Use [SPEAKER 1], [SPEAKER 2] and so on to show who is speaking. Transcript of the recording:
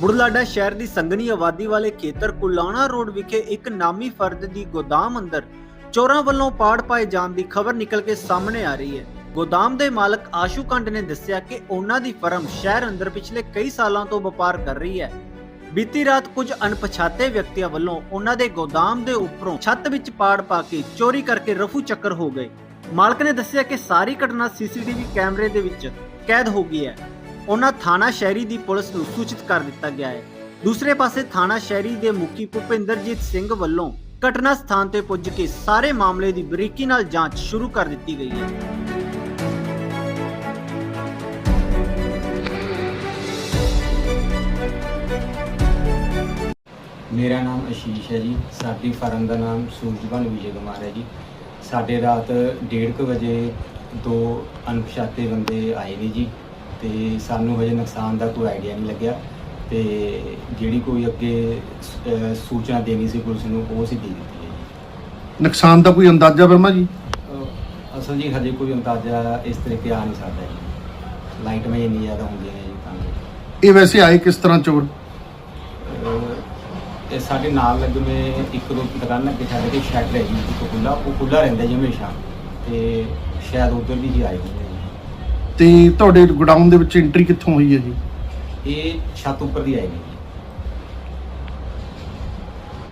[SPEAKER 1] ਬੁਢਲਾਡਾ ਸ਼ਹਿਰ ਦੀ ਸੰਘਣੀ ਆਬਾਦੀ ਵਾਲੇ ਖੇਤਰ ਕੁਲਾਣਾ ਰੋਡ ਵਿਖੇ ਇੱਕ ਨਾਮੀ ਫਰਦ ਦੀ ਗੋਦਾਮ ਅੰਦਰ ਚੋਰਾਂ ਵੱਲੋਂ ਪਾੜ ਪਾਏ ਜਾਣ ਦੀ ਖਬਰ ਨਿਕਲ ਕੇ ਸਾਹਮਣੇ ਆ ਰਹੀ ਹੈ। ਗੋਦਾਮ ਦੇ ਮਾਲਕ ਆਸ਼ੂ ਕੰਡ ਨੇ ਦੱਸਿਆ ਕਿ ਉਹਨਾਂ ਦੀ ਫਰਮ ਸ਼ਹਿਰ ਅੰਦਰ ਪਿਛਲੇ ਕਈ ਸਾਲਾਂ ਤੋਂ ਵਪਾਰ ਕਰ ਰਹੀ ਹੈ। ਬੀਤੀ ਰਾਤ ਕੁਝ ਅਣਪਛਾਤੇ ਵਿਅਕਤੀਆਂ ਵੱਲੋਂ ਉਹਨਾਂ ਦੇ ਗੋਦਾਮ ਦੇ ਉੱਪਰੋਂ ਛੱਤ ਵਿੱਚ ਪਾੜ ਪਾ ਕੇ ਚੋਰੀ ਕਰਕੇ ਰਫੂ ਚੱਕਰ ਹੋ ਗਏ। ਮਾਲਕ ਨੇ ਦੱਸਿਆ ਕਿ ਸਾਰੀ ਘਟਨਾ ਸੀਸੀਟੀਵੀ ਕੈਮਰੇ ਦੇ ਵਿੱਚ ਕੈਦ ਹੋ ਗਈ ਹੈ। ਉਹਨਾਂ ਥਾਣਾ ਸ਼ਹਿਰੀ ਦੀ ਪੁਲਿਸ ਨੂੰ ਸੂਚਿਤ ਕਰ ਦਿੱਤਾ ਗਿਆ ਹੈ। ਦੂਸਰੇ ਪਾਸੇ ਥਾਣਾ ਸ਼ਹਿਰੀ ਦੇ ਮੁਖੀ ਭੁਪਿੰਦਰਜੀਤ ਸਿੰਘ ਵੱਲੋਂ ਘਟਨਾ ਸਥਾਨ ਤੇ ਪੁੱਜ ਕੇ ਸਾਰੇ ਮਾਮਲੇ ਦੀ ਬਰੀਕੀ ਨਾਲ ਜਾਂਚ ਸ਼ੁਰੂ ਕਰ ਦਿੱਤੀ ਗਈ ਹੈ।
[SPEAKER 2] ਮੇਰਾ ਨਾਮ ਆਸ਼ੀਸ਼ ਹੈ ਜੀ। ਸਾਡੀ ਫਰਮ ਦਾ ਨਾਮ ਸੂਰਜਵਨ ਵਿਜੇ ਕੁਮਾਰ ਹੈ ਜੀ। ਸਾਡੇ ਰਾਤ 1:30 ਵਜੇ ਦੋ ਅਣਪਛਾਤੇ ਬੰਦੇ ਆਏ ਨੇ ਜੀ। ਤੇ ਸਾਨੂੰ ਹਜੇ ਨੁਕਸਾਨ ਦਾ ਕੋਈ ਆਈਡੀਆ ਨਹੀਂ ਲੱਗਿਆ ਤੇ ਜਿਹੜੀ ਕੋਈ ਅੱਗੇ ਅਹ ਸੂਚਨਾ ਦੇਣੀ ਸੀ ਪੁਲਿਸ ਨੂੰ ਉਹ ਅਸੀਂ ਦੇ ਦਿੱਤੀ ਹੈ ਜੀ।
[SPEAKER 3] ਨੁਕਸਾਨ ਦਾ ਕੋਈ ਅੰਦਾਜ਼ਾ ਵਰਮਾ ਜੀ?
[SPEAKER 2] ਅਹ ਅਸਲ ਜੀ ਹਜੇ ਕੋਈ ਅੰਦਾਜ਼ਾ ਇਸ ਤਰੀਕੇ ਆ ਨਹੀਂ ਸਕਦਾ ਜੀ। ਲਾਈਟ ਮੈਂ ਇੰਨੀ ਜ਼ਿਆਦਾ ਹੁੰਦੀਆਂ ਨੇ ਜੀ ਤਾਂ ਕਰਕੇ।
[SPEAKER 3] ਇਹ ਵੈਸੇ ਆਏ ਕਿਸ ਤਰ੍ਹਾਂ ਚੋਰ?
[SPEAKER 2] ਤੇ ਸਾਡੇ ਨਾਲ ਲੱਗਵੇਂ ਇੱਕ ਦੋ ਦੁਕਾਨਾਂ ਅੱਗੇ ਸਾਡੇ ਤੇ ਸ਼ੈਡ ਹੈ ਜੀ ਇੱਕ ਖੁੱਲਾ ਉਹ ਖੁੱਲਾ ਰਹਿੰਦਾ ਜੀ ਹਮੇਸ਼ਾ। ਤੇ ਸ਼ਾਇਦ ਉਧਰ ਵੀ ਜੀ ਆਏ ਹੋਣਗੇ। ਜੀ
[SPEAKER 3] ਤੇ ਤੁਹਾਡੇ ਗੋਡਾਊਨ ਦੇ ਵਿੱਚ ਐਂਟਰੀ ਕਿੱਥੋਂ ਹੋਈ ਹੈ ਜੀ
[SPEAKER 2] ਇਹ ਛੱਤ ਉੱਪਰ ਦੀ ਆਏ ਨੇ ਜੀ।